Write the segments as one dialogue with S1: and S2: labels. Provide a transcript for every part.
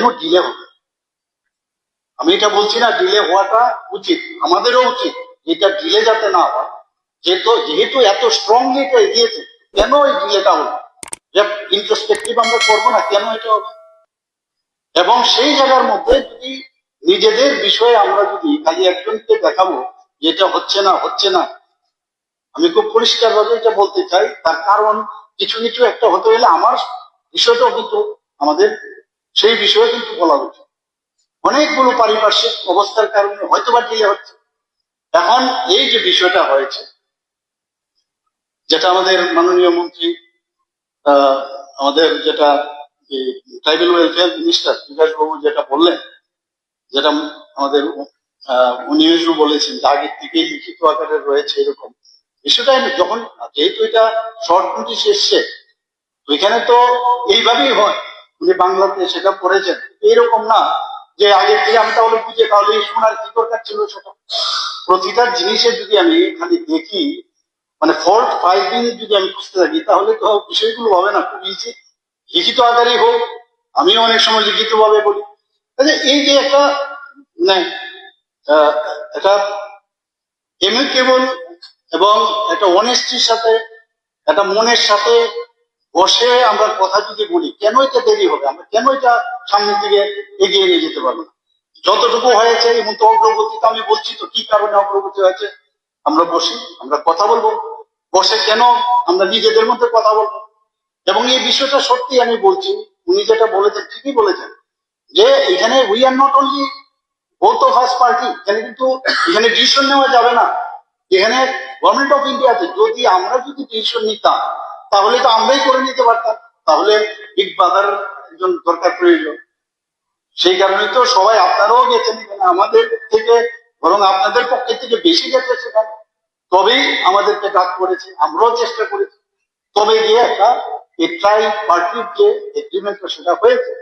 S1: কেন ডিলে হবে আমি এটা বলছি না ডিলে হওয়াটা উচিত। আমাদেরও উচিত এটা ডিলে যাতে না হয়। যেহেতু যেহেতু এত স্ট্রংলি এটা এগিয়েছে, কেন এই ডিলেটা হলো? ইন্ট্রোস্পেক্টিভ আমরা করব না, কেন এটা হবে? এবং সেই জায়গার মধ্যে যদি নিজেদের বিষয়ে আমরা যদি খালি একজনকে দেখাবো যে এটা হচ্ছে না হচ্ছে না, আমি খুব পরিষ্কার ভাবে এটা বলতে চাই, তার কারণ কিছু কিছু একটা হতে গেলে আমার বিষয়টাও কিন্তু আমাদের সেই বিষয়ে কিন্তু বলা উচিত। অনেকগুলো পারিপার্শ্বিক অবস্থার কারণে হয়তো বা ডিলে হচ্ছে। এখন এই যে বিষয়টা হয়েছে, যেটা আমাদের মাননীয় মন্ত্রী আমাদের যেটা ট্রাইবেল ওয়েলফেয়ার মিনিস্টার বিকাশ বাবু যেটা বললেন, যেটা আমাদের উনিও বলেছেন আগের থেকেই লিখিত আকারে রয়েছে এরকম। বিষয়টা যখন, যেহেতু এটা শর্ট নোটিশ এসছে ওইখানে তো এইভাবেই হয়। উনি বাংলাতে সেটা পড়েছেন। এইরকম না যে আগে থেকে আমি তাহলে বুঝে তাহলে এই শোনার কি দরকার ছিল সেটা। প্রতিটা জিনিসের যদি আমি খালি দেখি মানে ফল্ট দিন যদি আমি খুঁজতে থাকি, তাহলে তো বিষয়গুলো হবে না, খুব ইজি লিখিত আকারেই হোক, আমিও অনেক সময় লিখিত ভাবে বলি এই যে একটা মানে একটা এমিকেবল এবং একটা অনেস্টির সাথে, একটা মনের সাথে বসে আমরা কথা যদি বলি, কেন এটা দেরি হবে? আমরা কেন এটা সামনের দিকে এগিয়ে নিয়ে যেতে পারব না? যতটুকু হয়েছে, এবং তো অগ্রগতি তো আমি বলছি তো, কি কারণে অগ্রগতি হয়েছে? আমরা বসি, আমরা কথা বলব। বসে কেন আমরা নিজেদের মধ্যে কথা বলব? এবং এই বিষয়টা সত্যি আমি বলছি, উনি যেটা বলেছেন, ঠিকই বলেছেন, যে এখানে we are not only both of us party এখানে কিন্তু, এখানে ডিসিশন নেওয়া যাবে না। এখানে গভর্নমেন্ট অফ ইন্ডিয়া আছে যদি আমরা যদি ডিসিশন নিতাম তাহলে তো আমরাই করে নিতে পারতাম। তাহলে বিগ ব্রাদার একজন দরকার প্রয়োজন সেই কারণে তো সবাই আপনারাও গেছেন এখানে। আমাদের থেকে বরং আপনাদের পক্ষে থেকে বেশি গেছে সেখানে। তবেই আমাদেরকে ডাক করেছে। আমরাও চেষ্টা করেছি। তবে গিয়ে একটা এই ট্রাই পার্টির যে এগ্রিমেন্টটা সেটা হয়েছে।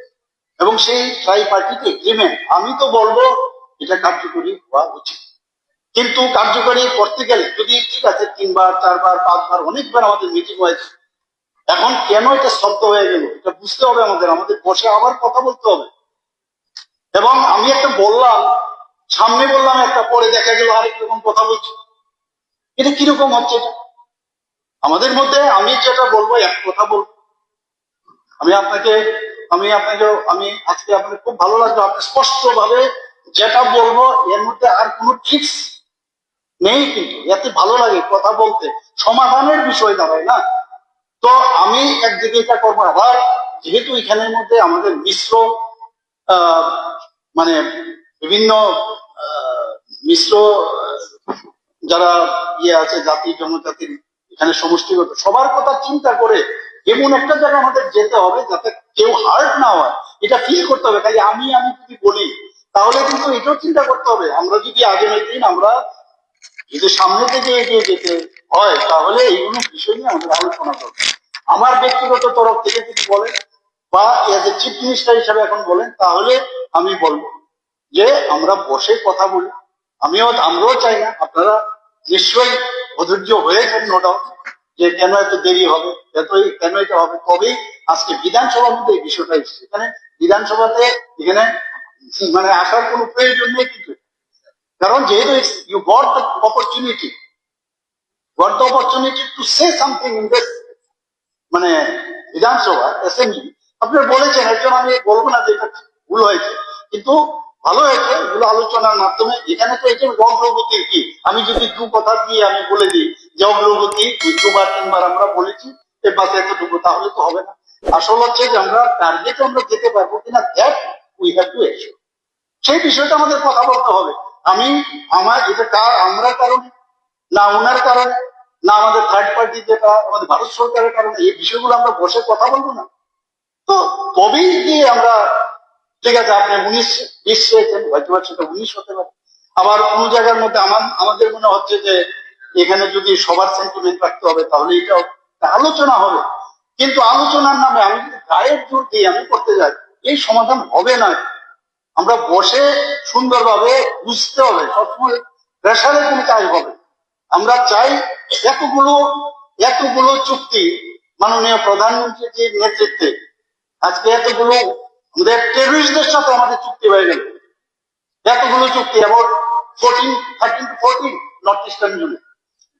S1: এবং সেই ট্রাই পার্টির এগ্রিমেন্ট আমি তো বলব এটা কার্যকরী হওয়া উচিত। কিন্তু কার্যকরী করতে গেলে যদি ঠিক আছে তিনবার, চারবার, পাঁচবার, অনেকবার আমাদের মিটিং হয়েছে এখন কেন এটা শব্দ হয়ে গেল? এটা বুঝতে হবে আমাদের। আমাদের বসে আবার কথা বলতে হবে। এবং আমি একটা বললাম, সামনে বললাম, একটা পরে দেখা গেল আরেক রকম কথা বলছি। এটা কীরকম হচ্ছে? আমাদের মধ্যে আমি যেটা বলব, এক কথা বলব। আমি আপনাকে আমি আপনাকে, আমি আজকে আপনাকে খুব ভালো লাগল। আপনি স্পষ্ট ভাবে যেটা বলব, এর মধ্যে আর কোনো ট্রিক্স নেই কিন্তু। এতে ভালো লাগে কথা বলতে। সমাধানের বিষয় দাঁড়ায় না। তো আমি একদিকে এটা করব, আবার যেহেতু এখানের মধ্যে আমাদের মিশ্র মানে বিভিন্ন মিশ্র যারা ইয়ে আছে, জাতি জনজাতির এখানে সমষ্টিগত, সবার কথা চিন্তা করে এমন একটা জায়গা আমাদের যেতে হবে যাতে কেউ হার্ট না হয়। এটা ফিল করতে হবে, খালি আমি আমি যদি বলি, তাহলে কিন্তু এটাও চিন্তা করতে হবে। আমরা যদি আগামী দিন আমরা যদি সামনে থেকে এগিয়ে যেতে হয়, তাহলে এইগুলো বিষয় নিয়ে আমাদের আলোচনা করবে আমার ব্যক্তিগত তরফ থেকে যদি বলেন, বা এজ এ চিফ মিনিস্টার হিসাবে এখন বলেন, তাহলে আমি বলব যে আমরা বসে কথা বলি। আমিও, আমরাও চাই না, আপনারা নিশ্চয়ই অধৈর্য হয়েছেন নো ডাউট যে কেন এত দেরি হবে এত কেন এটা হবে? তবেই আজকে বিধানসভার মধ্যে এই বিষয়টা এসেছে। এখানে বিধানসভাতে এখানে মানে আসার কোনো প্রয়োজন নেই কিন্তু। কারণ যেহেতু you got the opportunity got the opportunity to say something in this মানে বিধানসভা অ্যাসেম্বলি আপনি বলেছেন একজন আমি বলব না যে এটা ভুল হয়েছে। কিন্তু ভালো হয়েছে, এগুলো আলোচনার মাধ্যমে। এখানে তো এটা অগ্রগতির কি, আমি যদি দু কথা দিয়ে আমি বলে দিই, যে অগ্রগতি দুবার, তিনবার আমরা বলেছি, এ পাশে এতটুকু, তাহলে তো হবে না। আসল হচ্ছে যে আমরা টার্গেটে আমরা যেতে পারব কিনা that we have to ensure সেই বিষয়টা আমাদের কথা বলতে হবে। আমি, আমার, এটা কার, আমরা কারণে, না ওনার কারণে? না আমাদের থার্ড পার্টি যেটা, আমাদের ভারত সরকারের কারণে এই বিষয়গুলো আমরা বসে কথা বলব না। তো তবেই গিয়ে আমরা, ঠিক আছে, আপনি উনিশ, বিশ চেয়েছেন হয়তো সেটা উনিশ হতে পারে। আবার কোন জায়গার মধ্যে আমার, আমাদের মনে হচ্ছে যে এখানে যদি সবার সেন্টিমেন্ট রাখতে হবে, তাহলে এটা আলোচনা হবে। কিন্তু আলোচনার নামে আমি যদি গায়ের জোর দিয়ে আমি করতে যাই, এই সমাধান হবে না। আমরা বসে সুন্দরভাবে বুঝতে হবে, সবসময় প্রেশারে কোনো কাজ হবে আমরা চাই এতগুলো এতগুলো চুক্তি মাননীয় প্রধানমন্ত্রীর নেতৃত্বে, আজকে এতগুলো আমাদের সাথে আমাদের চুক্তি হয়ে গেল। এতগুলো চুক্তি এবং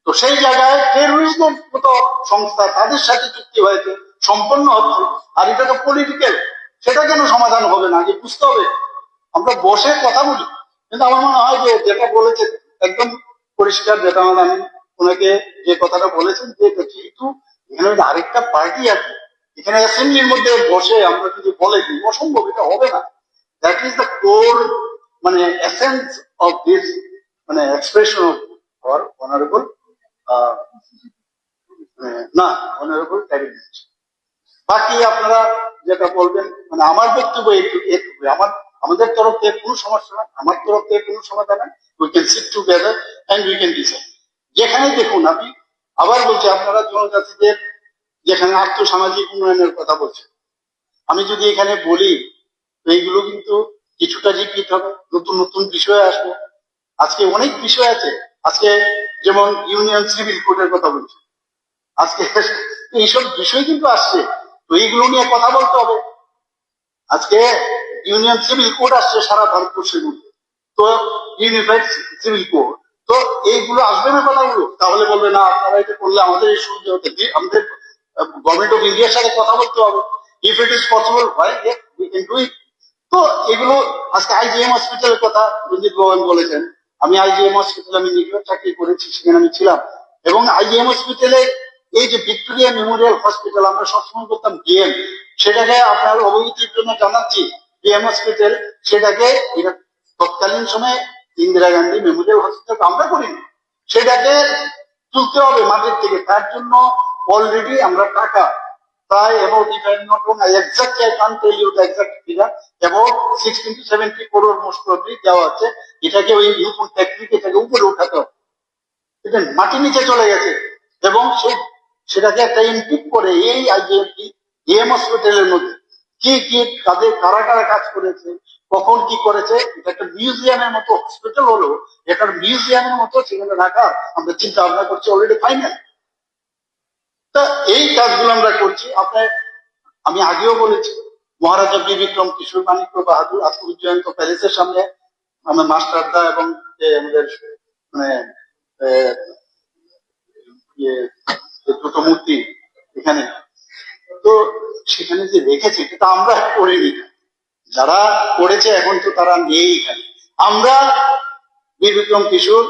S1: তো সেই জায়গায় টেরোরিস্টদের মতো সংস্থা তাদের সাথে চুক্তি হয়েছে, সম্পন্ন হচ্ছে। আর এটা তো পলিটিক্যাল সেটা কেন সমাধান হবে না? যে বুঝতে হবে। আমরা বসে কথা বলি। কিন্তু আমার মনে হয় যে যেটা বলেছে একদম পরিষ্কার যেটা আমাদের আমি ওনাকে যে কথাটা বলেছেন, যে যেহেতু এখানে আরেকটা পার্টি আছে, এখানে অ্যাসেম্বলির মধ্যে বসে আমরা যদি বলে দিই, অসম্ভব, এটা হবে না। দ্যাট ইজ দ্য কোর মানে এসেন্স অফ দিস মানে এক্সপ্রেশন অফ আওয়ার অনারেবল না অনারেবল ক্যাবিনেট বাকি আপনারা যেটা বলবেন মানে আমার বক্তব্য এইটুকু এইটুকু আমার, আমাদের তরফ থেকে কোনো সমস্যা নাই, আমার তরফ থেকে কোনো সমস্যা নাই। We can sit together and we can decide যেখানে দেখুন আমি আবার বলছি, আপনারা জনজাতিদের যেখানে আর্থসামাজিক উন্নয়নের কথা বলছেন, আমি যদি এখানে বলি এইগুলো কিন্তু কিছুটা রিপিট হবে, নতুন নতুন বিষয় আসবে। আজকে অনেক বিষয় আছে, আজকে যেমন ইউনিয়ন সিভিল কোডের কথা বলছি, আজকে এইসব বিষয় কিন্তু আসছে, তো এইগুলো নিয়ে কথা বলতে হবে। আজকে ইউনিয়ন সিভিল কোড আসছে সারা ভারতবর্ষের মধ্যে। তো ইউনিফাইড সিভিল কোড তো এইগুলো আসবে না কথাগুলো? তাহলে বলবে, না, আপনারা এটা করলে আমাদের এই সুবিধা হতে। দি- আমাদের গভর্নমেন্ট অফ ইন্ডিয়ার সাথে কথা বলতে হবে। ইফ ইট ইজ পসিবল হয় তো এগুলো, আজকে আইজিএম হসপিটালের কথা রঞ্জিত ভবন বলেছেন। আমি আইজিএম হসপিটাল আমি নিজেও চাকরি করেছি, সেখানে আমি ছিলাম। এবং আইজিএম হসপিটালে এই যে ভিক্টোরিয়া মেমোরিয়াল হসপিটাল আমরা সবসময় বলতাম ডিএম সেটাকে আপনার অবগতির জন্য জানাচ্ছি। ডিএম হসপিটাল সেটাকে, এটা তৎকালীন সময়ে ইন্দিরা গান্ধী মেমোরিয়াল হসপিটাল আমরা করিনি। সেটাকে তুলতে হবে মাটির থেকে। তার জন্য অলরেডি আমরা টাকা প্রায় exactly I can't tell you the exact figure, about sixteen to seventy crore most probably দেওয়া আছে। এটাকে ওই এটাকে উপরে উঠাতে হবে। এটা মাটি নিচে চলে গেছে এবং সেটাকে একটা ইনপুট করে এই আইজিএমপি এম হসপিটালের মধ্যে। কি কি কাদের কারা কারা কাজ করেছে কখন কি করেছে? এটা একটা মিউজিয়ামের মতো হসপিটাল হলো এটার মিউজিয়ামের মতো সেখানে রাখা আমরা চিন্তা ভাবনা করছি অলরেডি ফাইনাল তা এই কাজগুলো আমরা করছি। আপনার, আমি আগেও বলেছি, মহারাজা বীর বিক্রম কিশোর মানিক্য বাহাদুর আত্মুজ জয়ন্ত প্যালেসের সামনে আমার মাস্টারদা এবং আমাদের মানে দুটো মূর্তি এখানে। তো সেখানে যে রেখেছে এটা আমরা করিনি। যারা করেছে, এখন তো তারা নেই এখানে। আমরা বীর বিক্রম কিশোর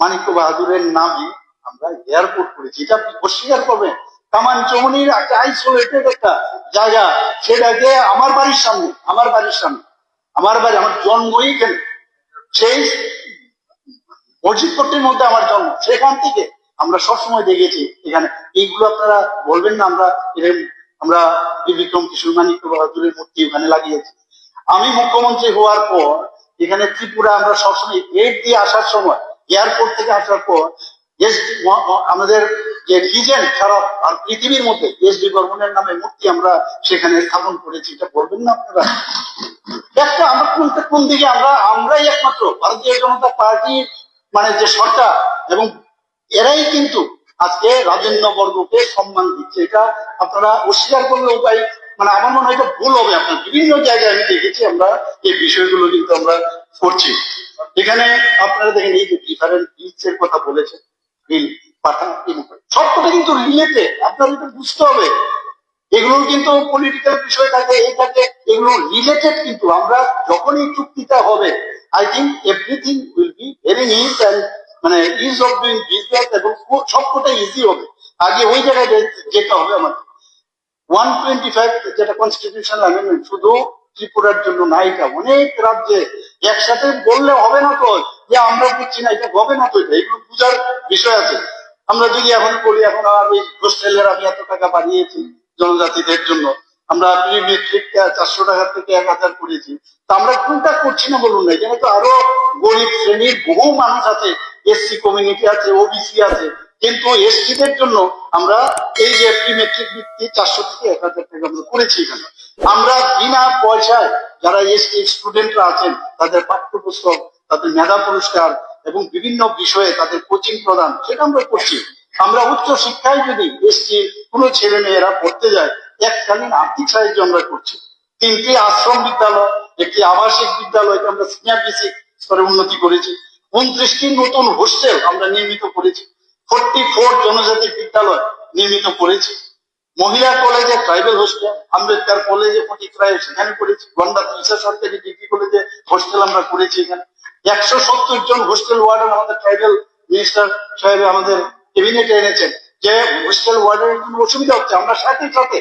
S1: মানিক্য বাহাদুরের নামে আমরা এয়ারপোর্ট করেছি। এটা অস্বীকার করবেন। কামান চৌমনির একটা আইসোলেটেড একটা জায়গা। সেটাকে আমার বাড়ির সামনে, আমার বাড়ির সামনে, আমার বাড়ি, আমার জন্মই এখানে সেই মসজিদ মসজিদপট্টির মধ্যে আমার জন্ম। সেখান থেকে আমরা সবসময় দেখেছি এখানে। এইগুলো আপনারা বলবেন না, আমরা এরকম আমরা বীর বিক্রম কিশোর মানিক্য বাহাদুরের মূর্তি ওখানে লাগিয়েছি। আমি মুখ্যমন্ত্রী হওয়ার পর, এখানে ত্রিপুরা আমরা সবসময় গেট দিয়ে আসার সময় এয়ারপোর্ট থেকে আসার পর আমাদের যে লিজেন্ড সারা আর পৃথিবীর মধ্যে এস ডি বর্মনের নামে মূর্তি আমরা সেখানে স্থাপন করেছি। এটা বলবেন না আপনারা? একটা আমরা কোন কোন দিকে আমরা, আমরাই একমাত্র ভারতীয় জনতা পার্টির মানে যে সরকার এবং এরাই কিন্তু আজকে রাজেন্দ্র বর্গকে সম্মান দিচ্ছে। এটা আপনারা অস্বীকার করলে উপায় মানে আমার মনে হয় ভুল হবে আপনার। বিভিন্ন জায়গায় আমি দেখেছি আমরা এই বিষয়গুলো কিন্তু আমরা করছি। এখানে আপনারা দেখেন এই যে ডিফারেন্ট বিচ এর কথা বলেছেন, বিল পাঠান সবকটা কিন্তু রিলেটেড আপনার এটা বুঝতে হবে। এগুলো কিন্তু পলিটিক্যাল বিষয় থাকে এই থাকে, এগুলো রিলেটেড কিন্তু। আমরা যখনই চুক্তিটা হবে I think everything will be very ease and মানে ইজ অফ ডুইং বিজনেস এবং সবকটা ইজি হবে। আগে ওই জায়গায় যেতে হবে আমাদের। ওয়ান টোয়েন্টি ফাইভ যেটা কনস্টিটিউশন অ্যামেন্ডমেন্ট শুধু ত্রিপুরার জন্য না, এটা অনেক রাজ্যে একসাথে বললে হবে না তো, যে আমরা বুঝছি না, এটা হবে না তো, এটা এগুলো বুঝার বিষয় আছে। আমরা যদি এখন বলি, এখন আর ওই হোস্টেলের আমি এত টাকা বাড়িয়েছি জনজাতিদের জন্য, আমরা মেট্রিক চারশো টাকা থেকে এক হাজার করেছি, তা আমরা কোনটা করছি না বলুন না, এখানে তো আরও গরিব শ্রেণির বহু মানুষ আছে এসসি কমিউনিটি আছে ওবিসি আছে। কিন্তু এসটিদের জন্য আমরা এই যে প্রি মেট্রিক বৃত্তি চারশো থেকে এক হাজার টাকা আমরা করেছি এখানে। আমরা বিনা পয়সায় যারা এসটি স্টুডেন্টরা আছেন, তাদের পাঠ্যপুস্তক, তাদের মেধা পুরস্কার এবং বিভিন্ন বিষয়ে তাদের কোচিং প্রদান, সেটা আমরা করছি। আমরা উচ্চ শিক্ষায় যদি এসটি কোনো ছেলে মেয়েরা পড়তে যায়, এককালীন আর্থিক সাহায্য আমরা করছি। তিনটি আশ্রম বিদ্যালয়, একটি আবাসিক বিদ্যালয়কে আমরা সিনিয়র বেসিক স্তরে উন্নতি করেছি। উনত্রিশটি নতুন হোস্টেল আমরা নির্মিত করেছি। ফোরটি ফোর জনজাতি বিদ্যালয় নির্মিত করেছি। মহিলা কলেজে ট্রাইবেল হোস্টেল আম্বেদকর কলেজে ফটিকরায় সেখানে করেছি। গন্ডা তুলসা সরকারি ডিগ্রি কলেজে হোস্টেল আমরা করেছি এখানে। একশো সত্তর জন হোস্টেল ওয়ার্ডেন আমাদের ট্রাইবেল মিনিস্টার সাহেব আমাদের ক্যাবিনেটে এনেছেন যে হোস্টেল ওয়ার্ডের কোনো অসুবিধা হচ্ছে, আমরা সাথে সাথে।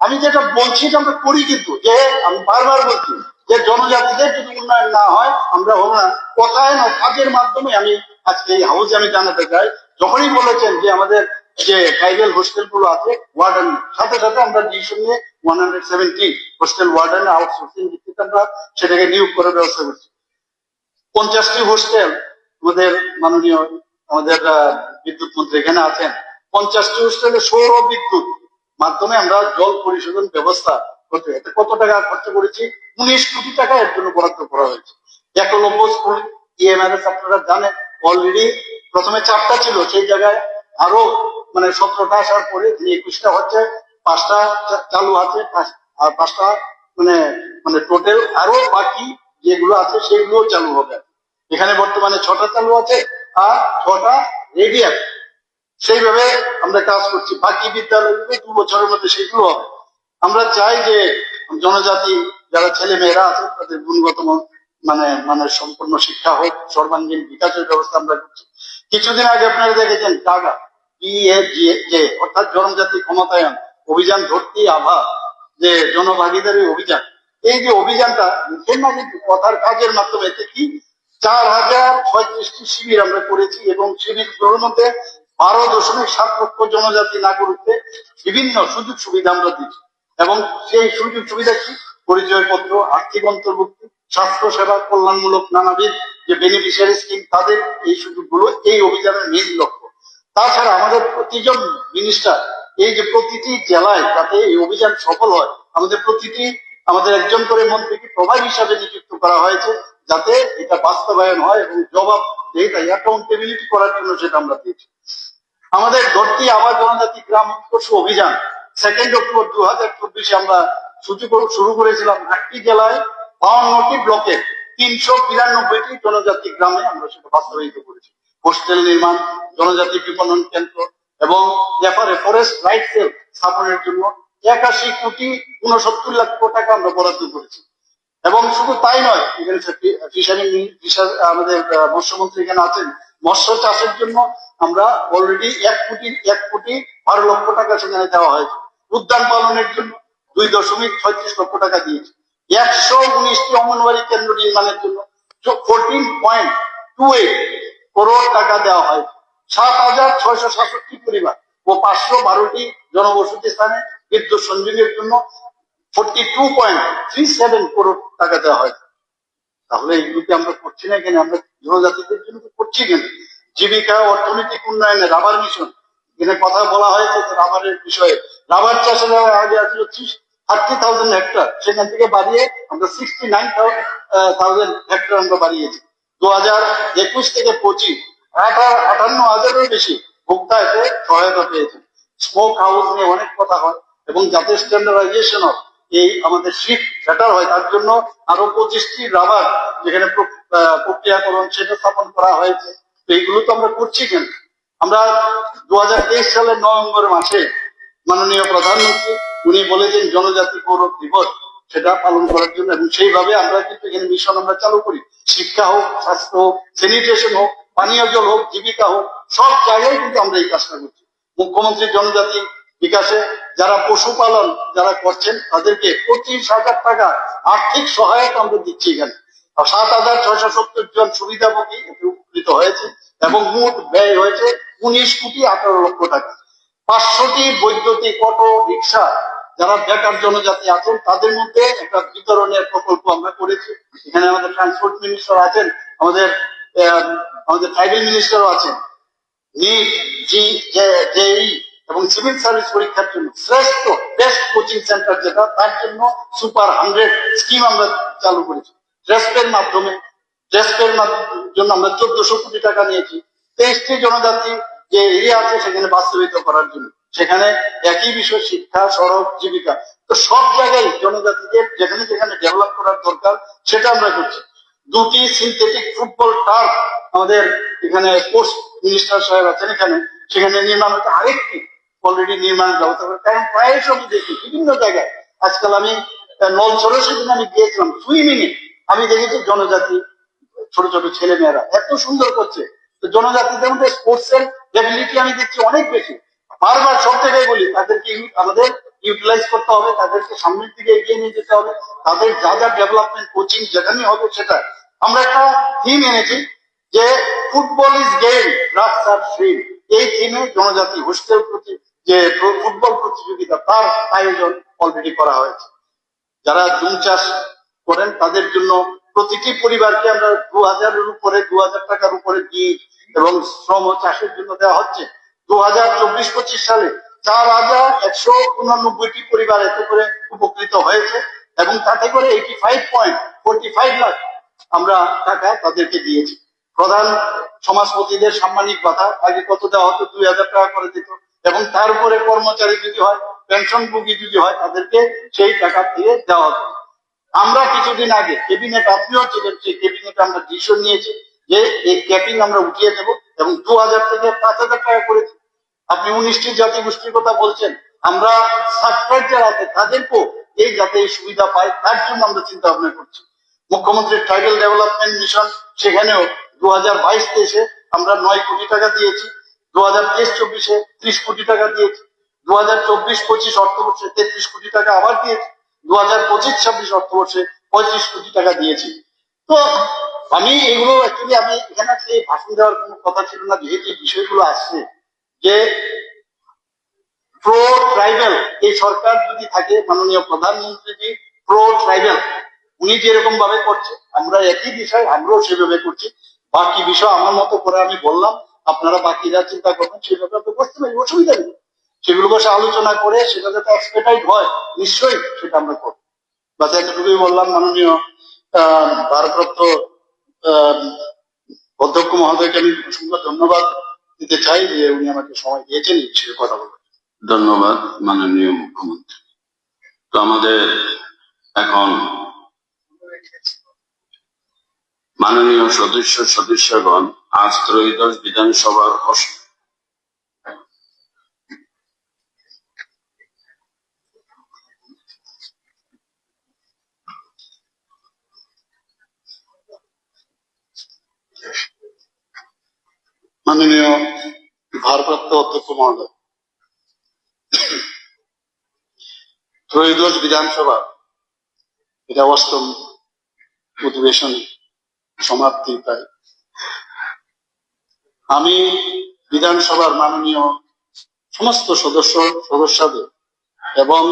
S1: আমি যেটা বলছি এটা আমরা করি কিন্তু, যে আমি বারবার বলছি যে জনজাতিদের যদি উন্নয়ন না হয়, আমরা হব না। কথায় না কাজের মাধ্যমে আমি আজকে এই হাউসে আমি জানাতে চাই, যখনই বলেছেন যে আমাদের যে ট্রাইবেল হোস্টেলগুলো আছে ওয়ার্ডেন সাথে সাথে আমরা ডিসিশন নিয়ে one hundred seventy hostel warden outsourcing ভিত্তিতে আমরা সেটাকে নিয়োগ করার ব্যবস্থা করছি। পঞ্চাশটি হোস্টেল আমাদের মাননীয়, আমাদের বিদ্যুৎ মন্ত্রী এখানে আছেন। পঞ্চাশটি হোস্টেলে সৌর বিদ্যুৎ মাধ্যমে আমরা জল পরিশোধন ব্যবস্থা করতে এতে কত টাকা খরচ করেছি? উনিশ কোটি টাকা এর জন্য বরাদ্দ করা হয়েছে। একলব্য স্কুল ইএমআরএস আপনারা জানেন অলরেডি প্রথমে চারটা ছিল, সেই জায়গায় আরও মানে সতেরোটা আসার পরে যে একুশটা হচ্ছে, পাঁচটা চালু আছে আর পাঁচটা মানে মানে টোটাল আরও বাকি যেগুলো আছে সেগুলো চালু হবে। এখানে বর্তমানে ছটা চালু আছে, আর ছটা রেডি আছে। সেইভাবে আমরা কাজ করছি। বাকি বিদ্যালয়গুলো দু বছরের মধ্যে সেগুলো হবে। আমরা চাই যে জনজাতি, যারা ছেলে মেয়েরা আছে, তাদের গুণগত মানে মানে সম্পূর্ণ শিক্ষা হোক, সর্বাঙ্গীন বিকাশের ব্যবস্থা আমরা করছি। কিছুদিন আগে আপনারা দেখেছেন টাকা যে অর্থাৎ জনজাতি ক্ষমতায়ন অভিযান ধরতি আভা, যে জনভাগিদারি অভিযান। এই যে অভিযানটা না কথার কাজের মাধ্যমে, এতে কি? চার হাজার ছয়ত্রিশটি শিবির আমরা করেছি এবং শিবিরগুলোর মধ্যে বারো দশমিক সাত লক্ষ জনজাতি নাগরিকদের বিভিন্ন সুযোগ সুবিধা আমরা দিচ্ছি এবং সেই সুযোগ সুবিধা কি? পরিচয়পত্র, আর্থিক অন্তর্ভুক্তি, স্বাস্থ্য সেবা, কল্যাণমূলক নানাবিধ যে বেনিফিশিয়ারি স্কিম তাদের এই সুযোগগুলো, এই অভিযানের মেন লক্ষ্য। তাছাড়া আমাদের প্রতিজন মিনিস্টার এই যে প্রতিটি জেলায় যাতে এই অভিযান সফল হয়, আমাদের প্রতিটি, আমাদের একজন করে মন্ত্রীকে প্রভাব হিসাবে নিযুক্ত করা হয়েছে, যাতে এটা বাস্তবায়ন হয় এবং জবাব দেয় অ্যাকাউন্টেবিলিটি করার জন্য সেটা আমরা দিয়েছি আমাদের ধরতি আবার জনজাতি গ্রাম উৎকর্ষ অভিযান সেকেন্ড অক্টোবর দু হাজার চব্বিশে আমরা করে- শুরু করেছিলাম একটি জেলায় বাউন্নটি ব্লকে তিনশো বিরানব্বইটি জনজাতি গ্রামে আমরা সেটা বাস্তবায়িত করেছি। হোস্টেল নির্মাণ, জনজাতি বিপণন কেন্দ্র এবং এফআরএ ফরেস্ট রাইট সেল স্থাপনের জন্য একাশি কোটি উনসত্তর লক্ষ টাকা আমরা বরাদ্দ করেছি। এবং শুধু তাই নয়, এখানে ফিশারি আমাদের মৎস্যমন্ত্রী এখানে আছেন। মৎস্য চাষের জন্য আমরা অলরেডি এক কোটি এক কোটি বারো লক্ষ টাকা সেখানে দেওয়া হয়েছে। উদ্যান পালনের জন্য দুই দশমিক ছয়ত্রিশ লক্ষ টাকা দিয়েছে। একশো উনিশটি অঙ্গনবাড়ি কেন্দ্র নির্মাণের জন্য fourteen point two eight crore টাকা দেওয়া হয়। সাত হাজার ছয়শো সাতষট্টি পরিবার ও পাঁচশো বারোটি জনবসতি স্থানে বিদ্যুৎ সংযোগের জন্য forty two point three seven crore টাকা দেওয়া হয়। তাহলে এগুলোকে আমরা করছি না কেন? আমরা জনজাতিদের জন্য করছি কেন? জীবিকা, অর্থনৈতিক উন্নয়নে রাবার মিশন এখানে কথা বলা হয়েছে রাবারের বিষয়ে রাবার চাষের আগে আসলে থার্টি থাউজেন্ড হেক্টর সেখান থেকে বাড়িয়ে আমরা সিক্সটি নাইন থাউজেন্ড হেক্টর আমরা বাড়িয়েছি। দু হাজার একুশ থেকে পঁচিশ আটান্ন হাজারেরও বেশি ভোক্তা এতে সহায়তা পেয়েছে। স্মোক হাউস নিয়ে অনেক কথা হয় এবং যাতে স্ট্যান্ডার্ডাইজেশন এই আমাদের শীত বেটার হয়, তার জন্য আরও পঁচিশটি রাবার যেখানে প্রক্রিয়াকরণ সেটা স্থাপন করা হয়েছে। তো এইগুলো তো আমরা করছি কেন? আমরা দু হাজার তেইশ সালের নভেম্বর মাসে মাননীয় প্রধানমন্ত্রী, উনি বলেছেন জনজাতি গৌরব দিবস, সেটা পালন করার জন্য, এবং সেইভাবে আমরা কিন্তু এখানে মিশন আমরা চালু করি। শিক্ষা হোক, স্বাস্থ্য হোক স্যানিটেশন হোক, পানীয় জল হোক, জীবিকা হোক, সব জায়গায় কিন্তু আমরা এই কাজটা করছি। মুখ্যমন্ত্রী জনজাতি বিকাশে যারা পশুপালন যারা করছেন, তাদেরকে পঁচিশ হাজার টাকা আর্থিক সহায়তা আমরা দিচ্ছি এখানে। সাত হাজার ছয়শো সত্তর জন সুবিধাভোগী উপকৃত হয়েছে, এবং মোট ব্যয় হয়েছে উনিশ কোটি আঠারো লক্ষ টাকা। পাঁচশোটি বৈদ্যুতিক অটো রিক্সা যারা বেকার জনজাতি আছেন, তাদের মধ্যে একটা বিতরণের প্রকল্প আমরা করেছি। এখানে আমাদের ট্রান্সপোর্ট মিনিস্টার আছেন, আমাদের আমাদের ট্রাইবেল মিনিস্টারও আছেন। এবং সিভিল সার্ভিস পরীক্ষার জন্য শ্রেষ্ঠ বেস্ট কোচিং সেন্টার যেটা, তার জন্য সুপার হান্ড্রেড স্কিম আমরা চালু করেছি। ড্রেসপের মাধ্যমে ড্রেসপের জন্য আমরা চোদ্দশো কোটি টাকা নিয়েছি। তেইশটি জনজাতি যে এরিয়া আছে সেখানে বাস্তবিত করার জন্য। সেখানে একই বিষয়, শিক্ষা, সড়ক, জীবিকা। তো সব জায়গায় জনজাতিদের যেখানে যেখানে ডেভেলপ করার দরকার, সেটা আমরা করছি। দুটি সিনথেটিক ফুটবল টার্ফ আমাদের এখানে স্পোর্টস মিনিস্টার সাহেব আছেন এখানে। সেখানে নির্মাণ হচ্ছে আরেকটি অলরেডি নির্মাণ ব্যবস্থা করে। কারণ প্রায় আমি দেখি বিভিন্ন জায়গায়। আজকাল আমি নলছড়ে সেদিন আমি গিয়েছিলাম। সুইমিং এ আমি দেখেছি জনজাতি, ছোট ছোট ছেলে মেয়েরা এত সুন্দর করছে। জনজাতিদের মধ্যে স্পোর্টস এর ডেবিলিটি আমি দেখছি অনেক বেশি। বারবার সব জায়গায় বলি, তাদেরকে আমাদের ইউটিলাইজ করতে হবে, তাদেরকে সামনের দিকে এগিয়ে নিয়ে যেতে হবে, তাদের যা যা ডেভেলপমেন্ট কোচিং যেখানে হবে সেটা। আমরা একটা থিম এনেছি যে football is game drugs are free এই থিমে জনজাতি হোস্টেল প্রতি যে ফুটবল প্রতিযোগিতা, তার আয়োজন অলরেডি করা হয়েছে। যারা জুম চাষ করেন, তাদের জন্য প্রতিটি পরিবারকে আমরা দু হাজারের উপরে দু হাজার টাকার উপরে বীজ এবং শ্রম চাষের জন্য দেওয়া হচ্ছে। দু হাজার চব্বিশ, পঁচিশ সালে চার হাজার একশো উননব্বইটি পরিবার এতে করে উপকৃত হয়েছে এবং তাতে করে eighty five point forty five lakh আমরা টাকা তাদেরকে দিয়েছি। প্রধান সমাজপতিদের সাম্মানিক ভাতা, আগে কত দেওয়া হতো? দুই হাজার টাকা করে দিত। এবং তার উপরে কর্মচারী যদি হয়, পেনশন ভোগী যদি হয়, তাদেরকে সেই টাকা দিয়ে দেওয়া হতো। আমরা কিছুদিন আগে ক্যাবিনেট আপনিও ছিলেন, সেই ক্যাবিনেট আমরা ডিসিশন নিয়েছি যে এই ক্যাপিং আমরা উঠিয়ে দেব এবং দু হাজার থেকে পাঁচ হাজার টাকা করেছি আপনি উনিশটি জাতি গোষ্ঠীর কথা বলছেন, আমরা সাবস্ক্রাইব যারা আছে তাদেরকেও এই যাতে এই সুবিধা পায়, তার জন্য আমরা চিন্তা ভাবনা করছি। মুখ্যমন্ত্রী ট্রাইবাল ডেভেলপমেন্ট মিশন সেখানেও দু হাজার বাইশ তেইশে আমরা নয় কোটি টাকা দিয়েছি দু হাজার তেইশ চব্বিশে ত্রিশ কোটি টাকা দিয়েছি দু হাজার চব্বিশ পঁচিশ অর্থবর্ষে তেত্রিশ কোটি টাকা আবার দিয়েছি দু হাজার পঁচিশ, ছাব্বিশ অর্থবর্ষে পঁয়ত্রিশ কোটি টাকা দিয়েছি। তো আমি এগুলো অ্যাকচুয়ালি আমি এখানে আজকে ভাষণ দেওয়ার কোনো কথা ছিল না, যেহেতু বিষয়গুলো আসছে, যে প্রো ট্রাইবেল এই সরকার যদি থাকে, মাননীয় প্রধানমন্ত্রীজি প্রো ট্রাইবেল উনি যেরকম ভাবে করছে, আমরা একই বিষয়, আমরাও সেভাবে করছি। বাকি বিষয় আমার মতো করে আমি বললাম, আপনারা বাকিরা চিন্তা করবেন, সেভাবে তো করতে পারি, অসুবিধা নেই। সেগুলো বসে আলোচনা করে সেটা যাতে এক্সপেটাইট হয়, নিশ্চয়ই সেটা আমরা করব। বাস এতটুকুই বললাম মাননীয় ভারপ্রাপ্ত অধ্যক্ষ মহোদয়কে আমি অসংখ্য ধন্যবাদ দিতে চাই যে উনি আমাকে সময় দিয়েছেন বিষয়ে কথা বলতে
S2: ধন্যবাদ মাননীয় মুখ্যমন্ত্রী। তো আমাদের এখন মাননীয় সদস্য সদস্যগণ, আজ ত্রয়োদশ বিধানসভার
S1: মাননীয় ভারপ্রাপ্ত অধ্যক্ষ মহোদয়, ত্রয়োদশ বিধানসভা, এটা অষ্টম অধিবেশন সমাপ্তি প্রায় আমি বিধানসভার মাননীয় সমস্ত সদস্য, সদস্যদের এবং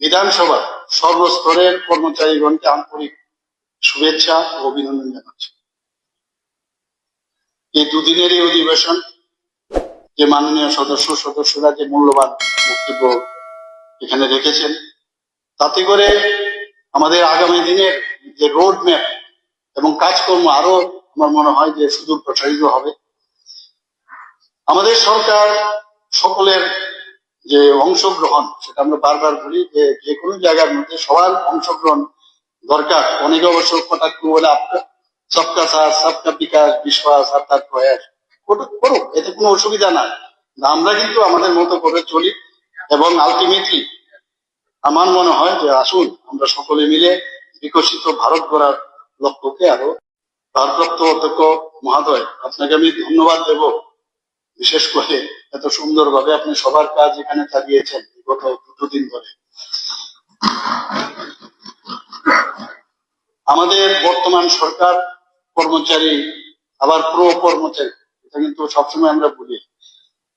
S1: বিধানসভার সর্বস্তরের কর্মচারীগণকে আন্তরিক শুভেচ্ছা ও অভিনন্দন জানাচ্ছি। এই দুদিনের এই অধিবেশন। যে মাননীয় সদস্য, সদস্যরা যে মূল্যবান বক্তব্য এখানে রেখেছেন, তাতে করে আমাদের আগামী দিনের যে রোড ম্যাপ এবং কাজকর্ম আরও আমার মনে হয় যে সুদূর প্রসারিত হবে। আমাদের সরকার সকলের যে অংশগ্রহণ, সেটা আমরা বারবার বলি যে যে কোনো জায়গার মধ্যে সবার অংশগ্রহণ দরকার। অনেকে অবশ্য কটাক্ষ বলে আপনার সবকা সাথ, সবকা বিকাশ, বিশ্বাস অর্থাৎ প্রয়াস। করুক, এতে কোনো অসুবিধা নাই। আমরা কিন্তু আমাদের মতো করে চলি এবং আলটিমেটলি আমার মনে হয় যে আসুন, আমরা সকলে মিলে বিকশিত ভারত গড়ার লক্ষ্যকে আরও ভারপ্রাপ্ত অধ্যক্ষ মহাদয়, আপনাকে আমি ধন্যবাদ দেব। বিশেষ করে এত সুন্দরভাবে আপনি সবার কাজ এখানে চালিয়েছেন গত দুটো দিন ধরে। আমাদের বর্তমান সরকার কর্মচারী, আবার প্রো কর্মচারী, এটা কিন্তু সবসময় আমরা বলি।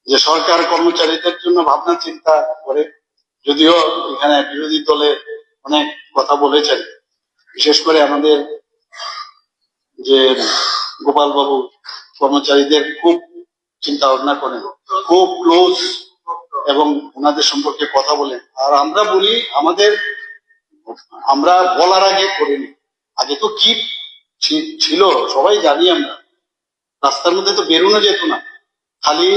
S1: যে সরকার কর্মচারীদের জন্য ভাবনা, চিন্তা করে। যদিও এখানে বিরোধী দলে অনেক কথা বলেছেন। বিশেষ করে আমাদের যে গোপাল বাবু কর্মচারীদের খুব চিন্তা ভাবনা করেন, খুব ক্লোজ এবং ওনাদের সম্পর্কে কথা বলেন। আর আমরা বলি, আমাদের, আমরা বলার আগে করিনি। আগে তো কি ছিল, সবাই জানি আমরা। রাস্তার মধ্যে তো বেরোনো যেত না। খালি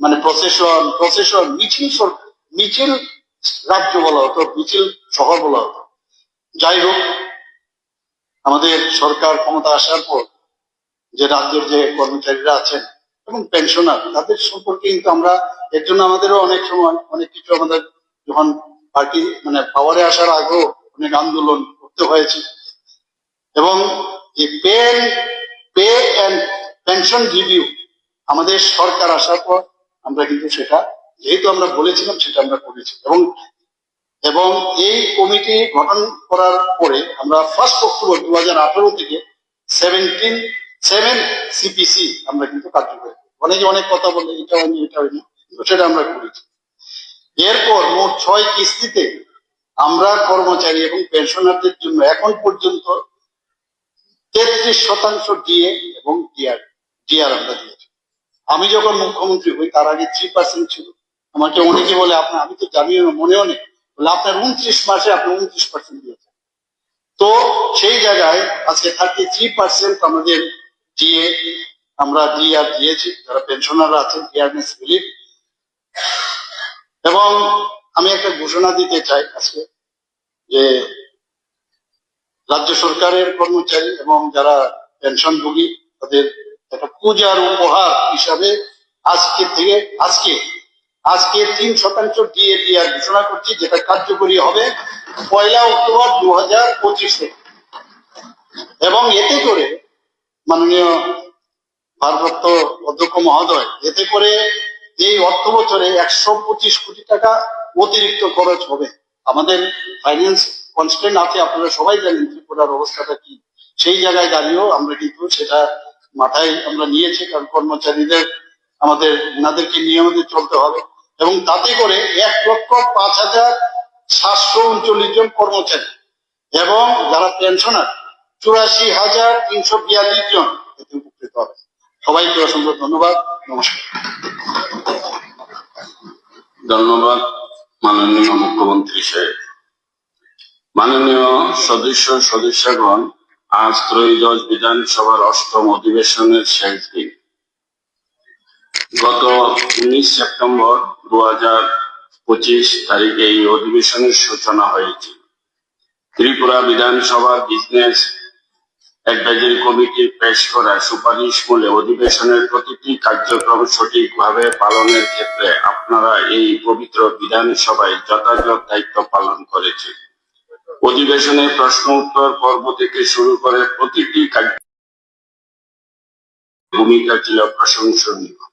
S1: মানে প্রসেশন প্রসেশন মিছিল মিছিল রাজ্য বলা হতো, মিছিল শহর বলা হতো। যাই হোক, আমাদের সরকার ক্ষমতা আসার পর যে রাজ্যের যে কর্মচারীরা আছেন এবং পেনশনার তাদের সম্পর্কে কিন্তু আমরা এর জন্য আমাদেরও অনেক সময়, অনেক কিছু আমাদের যখন পার্টি মানে পাওয়ারে আসার আগেও অনেক আন্দোলন করতে হয়েছে। এবং এই pay pay and pension review আমাদের সরকার আসার পর আমরা কিন্তু সেটা, যেহেতু আমরা বলেছিলাম সেটা আমরা করেছি এবং এবং এই কমিটি গঠন করার পরে আমরা ফার্স্ট অক্টোবর দু হাজার আঠারো থেকে সেভেন্টিন সেভেন সিপিসি আমরা কিন্তু কার্যকর করি। অনেকে অনেক কথা বলে, এটা হয়নি এটা হয়নি, কিন্তু সেটা আমরা করেছি এরপর মোট ছয় কিস্তিতে আমরা কর্মচারী এবং পেনশনারদের জন্য এখন পর্যন্ত তেত্রিশ শতাংশ ডিএ এবং ডিআর ডিআর আমরা দিয়েছি। আমি যখন মুখ্যমন্ত্রী হই, তার আগে থ্রি পার্সেন্ট ছিল। আমাকে অনেকে বলে আপনার আমি তো জানিও না, মনেও নেই। বলে, আপনার উনত্রিশ মাসে আপনি উনত্রিশ পার্সেন্ট দিয়েছেন। তো সেই জায়গায় আজকে থার্টি থ্রি পার্সেন্ট আমাদের ডিএ আমরা ডিআর দিয়েছি। যারা পেনশনাররা আছেন ডিআরনেস রিলিফ এবং আমি একটা ঘোষণা দিতে চাই আজকে, যে রাজ্য সরকারের কর্মচারী এবং যারা পেনশনভোগী তাদের একটা পূজার উপহার হিসাবে আজকে থেকে, আজকে আজকে তিন শতাংশ দিয়ে দেওয়ার ঘোষণা করছি যেটা কার্যকরী হবে পয়লা অক্টোবর দু হাজার পঁচিশ। এবং এতে করে মাননীয় ভারপ্রাপ্ত অধ্যক্ষ মহোদয়, এতে করে এই অর্থ বছরে একশো পঁচিশ কোটি টাকা অতিরিক্ত খরচ হবে। আমাদের ফাইন্যান্স কনস্ট্যান্ট আছে, আপনারা সবাই জানেন ত্রিপুরার অবস্থাটা কি। সেই জায়গায় দাঁড়িয়েও আমরা কিন্তু সেটা মাথায় আমরা নিয়েছি, কারণ কর্মচারীদের, আমাদের, ওনাদেরকে নিয়মিত চলতে হবে। এবং তাতে করে এক লক্ষ পাঁচ হাজার সাতশো উনচল্লিশ জন কর্মচারী এবং যারা পেনশনার চুরাশি হাজার তিনশো বিয়াল্লিশ জন এতে উপকৃত হবে। সবাইকে অসংখ্য ধন্যবাদ। নমস্কার।
S2: ধন্যবাদ। মাননীয় মুখ্যমন্ত্রী সাহেব। মাননীয় সদস্য সদস্যগণ, আজ ত্রয়োদশ বিধানসভার অষ্টম অধিবেশনের শেষ দিন। গত উনিশ সেপ্টেম্বর দু পঁচিশ তারিখে এই অধিবেশনের সূচনা হয়েছে। ত্রিপুরা বিধানসভার বিজনেস অ্যাডভাইজারি কমিটি পেশ করা সুপারিশ মূলে অধিবেশনের প্রতিটি কার্যক্রম সঠিকভাবে পালনের ক্ষেত্রে আপনারা এই পবিত্র বিধানসভায় যথাযথ দায়িত্ব পালন করেছেন। অধিবেশনে প্রশ্ন উত্তর পর্ব থেকে শুরু করে প্রতিটি কার্য ভূমিকা ছিল প্রশংসনীয়।